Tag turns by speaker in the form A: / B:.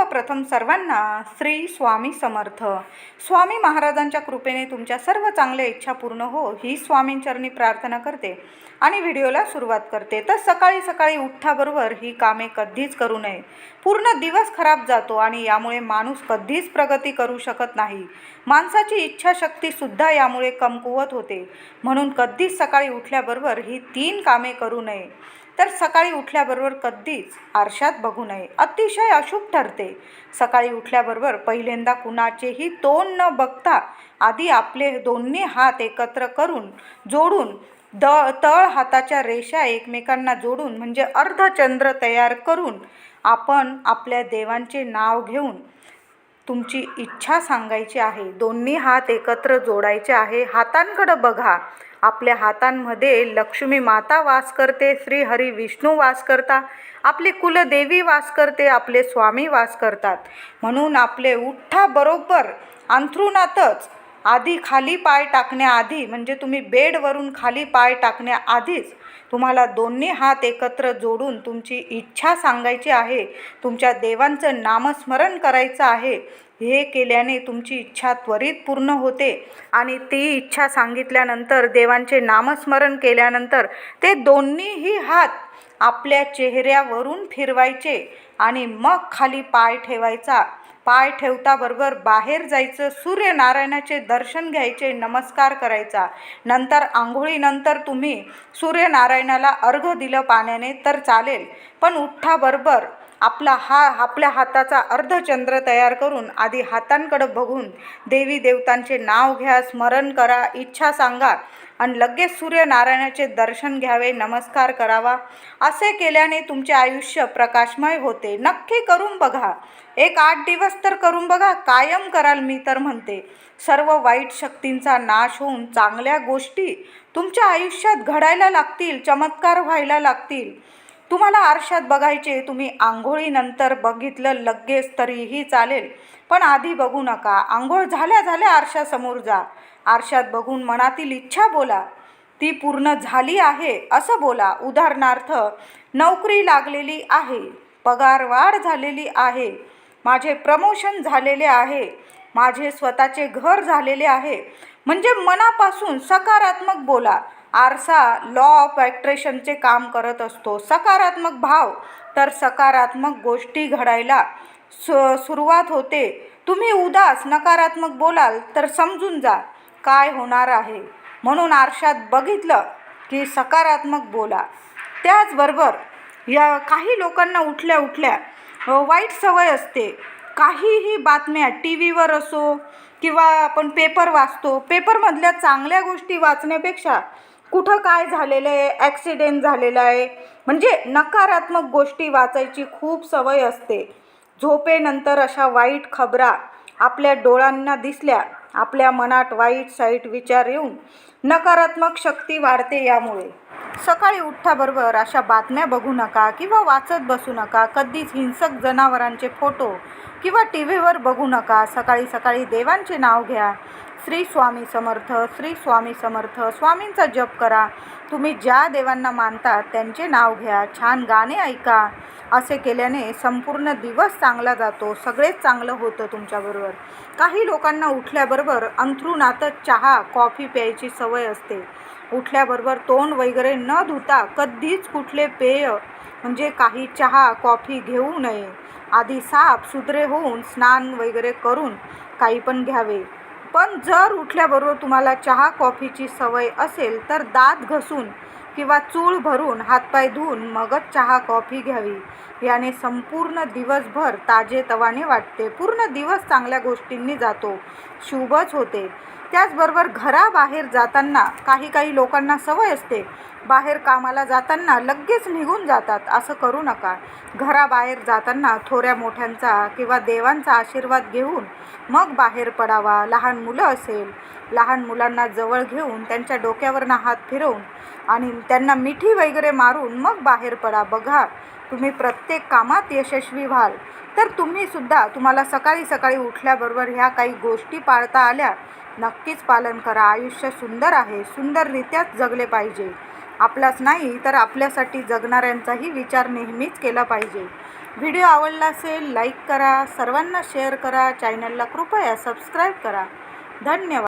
A: सर्वप्रथम सर्वांना श्री स्वामी समर्थ. स्वामी महाराजांच्या कृपेने तुमच्या सर्व चांगल्या इच्छा पूर्ण हो ही स्वामींचरणी प्रार्थना करते आणि व्हिडिओला सुरुवात करते. तर सकाळी सकाळी उठ्ठाबरोबर ही कामे कधीच करू नये. पूर्ण दिवस खराब जातो आणि यामुळे माणूस कधीच प्रगती करू शकत नाही. माणसाची इच्छाशक्तीसुद्धा यामुळे कमकुवत होते. म्हणून कधीच सकाळी उठल्याबरोबर ही तीन कामे करू नये. तर सकाळी उठल्याबरोबर कधीच आरशात बघू नये. अतिशय अशुभ ठरते. सकाळी उठल्याबरोबर पहिल्यांदा कुणाचेही तोंड न बघता आधी आपले दोन्ही हात एकत्र करून जोडून द तळ हाताच्या रेषा एकमेकांना जोडून म्हणजे अर्धचंद्र तयार करून आपण आपल्या देवांचे नाव घेऊन तुमची इच्छा सांगायची आहे. दोन्ही हात एकत्र जोडायचे आहे. हातांकडं बघा. आपल्या हातांमध्ये लक्ष्मी माता वास करते श्री हरी विष्णू वास करता आपली कुलदेवी वास करते आपले स्वामी वास करतात. म्हणून आपले उठ्ठाबरोबर अंथरुणातच आधी खाली पाय टाकण्याआधी म्हणजे तुम्ही बेडवरून खाली पाय टाकण्याआधीच तुम्हाला दोन्ही हात एकत्र जोडून तुमची इच्छा सांगायची आहे तुमच्या देवांचं नामस्मरण करायचं आहे हे केल्याने तुमची इच्छा त्वरित पूर्ण होते. आणि ती इच्छा सांगितल्यानंतर देवांचे नामस्मरण केल्यानंतर ते दोन्हीही हात आपल्या चेहऱ्यावरून फिरवायचे आणि मग खाली पाय ठेवायचा. पाय ठेवता बरोबर बाहेर जायचं सूर्यनारायणाचे दर्शन घ्यायचे नमस्कार करायचा. नंतर आंघोळीनंतर तुम्ही सूर्यनारायणाला अर्घ दिलं पाण्याने तर चालेल. पण उठ्ठाबरोबर आपला हा आपल्या हाताचा अर्धचंद्र तयार करून आधी हातांकडं बघून देवी देवतांचे नाव घ्या स्मरण करा इच्छा सांगा आणि लगेच सूर्यनारायणाचे दर्शन घ्यावे नमस्कार करावा. असे केल्याने तुमचे आयुष्य प्रकाशमय होते. नक्की करून बघा. एक आठ दिवस तर करून बघा. कायम कराल मी तर म्हणते. सर्व वाईट शक्तींचा नाश होऊन चांगल्या गोष्टी तुमच्या आयुष्यात घडायला लागतील चमत्कार व्हायला लागतील. तुम्हाला आरशात बघायचे तुम्ही आंघोळीनंतर बघितलं लगेच तरीही चालेल. पण आधी बघू नका. आंघोळ झाल्या झाल्या आरशासमोर जा. आरशात बघून मनातील इच्छा बोला. ती पूर्ण झाली आहे असं बोला. उदाहरणार्थ नोकरी लागलेली आहे. पगार वाढ झालेली आहे. माझे प्रमोशन झालेले आहे. माझे स्वतःचे घर झालेले आहे. म्हणजे मनापासून सकारात्मक बोला. आरसा लॉ ऑफ ॲट्रेशनचे काम करत असतो. सकारात्मक भाव तर सकारात्मक गोष्टी घडायला सु सुरुवात होते. तुम्ही उदास नकारात्मक बोलाल तर समजून जा काय होणार आहे. म्हणून आरशात बघितलं की सकारात्मक बोला. त्याचबरोबर या काही लोकांना उठल्या उठल्या वाईट सवय असते. काहीही बातम्या टी व्हीवर असो किंवा आपण पेपर वाचतो पेपरमधल्या चांगल्या गोष्टी वाचण्यापेक्षा कुठं काय झालेलं आहे? ॲक्सिडेंट झालेला आहे. म्हणजे नकारात्मक गोष्टी वाचायची खूप सवय असते. झोपेनंतर अशा वाईट खबरा आपल्या डोळ्यांना दिसल्या आपल्या मनात वाईट साईट विचार येऊन नकारात्मक शक्ती वाढते यामुळे. सकाळी उठ्ठाबरोबर अशा बातम्या बघू नका किंवा वाचत बसू नका. कधीच हिंसक जनावरांचे फोटो किंवा टी व्हीवर बघू नका. सकाळी सकाळी देवांचे नाव घ्या. श्री स्वामी समर्थ श्री स्वामी समर्थ स्वामींचा जप करा. तुम्ही ज्या देवांना मानता त्यांचे नाव घ्या. छान गाणे ऐका. असे केल्याने संपूर्ण दिवस चांगला जातो. सगळेच चांगलं होतं तुमच्याबरोबर. काही लोकांना उठल्याबरोबर अंथरुणातच चहा कॉफी प्यायची सवय असते. उठल्याबरोबर तोंड वगैरे न धुता कधीच कुठले पेय म्हणजे काही चहा कॉफी घेऊ नये. आधी साफ सुधरे होऊन स्नान वगैरे करून काही पण घ्यावे. पण जर उठल्याबरोबर तुम्हाला चहा कॉफीची सवय असेल तर दात घसून किंवा चूळ भरून हातपाय धुवून मगच चहा कॉफी घ्यावी. याने संपूर्ण दिवसभर ताजेतवाने वाटते. पूर्ण दिवस चांगल्या गोष्टींनी जातो. शुभच होते. त्याचबरोबर घराबाहेर जाताना काही काही लोकांना सवय असते. बाहेर कामाला जाताना लगेच निघून जातात. असं करू नका. घराबाहेर जाताना थोड्या मोठ्यांचा किंवा देवांचा आशीर्वाद घेऊन मग बाहेर पडावा. लहान मुलं असेल. लहान मुलांना जवळ घेऊन त्यांच्या डोक्यावरनं हात फिरवून आणि त्यांना मिठी वगैरे मारून मग बाहेर पडा. बघा तुम्ही प्रत्येक कामात यशस्वी व्हाल. तर तुम्हीसुद्धा तुम्हाला सकाळी सकाळी उठल्याबरोबर ह्या काही गोष्टी पाळता आल्या नक्कीच पालन करा. आयुष्य सुंदर आहे. सुंदररित्याच जगले पाहिजे. आपलाच नाही तर आपल्यासाठी जगणाऱ्यांचाही विचार नेहमीच केला पाहिजे. व्हिडिओ आवडला असेल लाईक करा. सर्वांना शेअर करा. चॅनलला कृपया सबस्क्राईब करा. धन्यवाद.